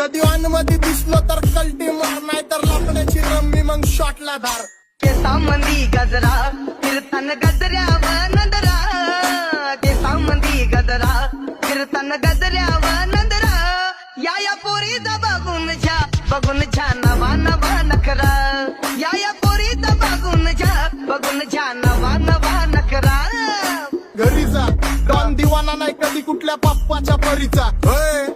कधी मध्ये दिसलो तर कल्टी मार नाही तर लाकडाची रम्मी मग शॉटला धार. केसामंदी गजरा कीर्तन गजऱ्याव नंदरा केसामंदी गजरा कीर्तन गजऱ्याव नंदरा या या पोरीचा बघून छा बघून छा नवा नवा नखरा. या या पोरीचा बघून छा बघून छा नवा नवा नखरा. घरी जा डॉन दिवाना नाही कधी कुठल्या पप्पाच्या परीचा. होय.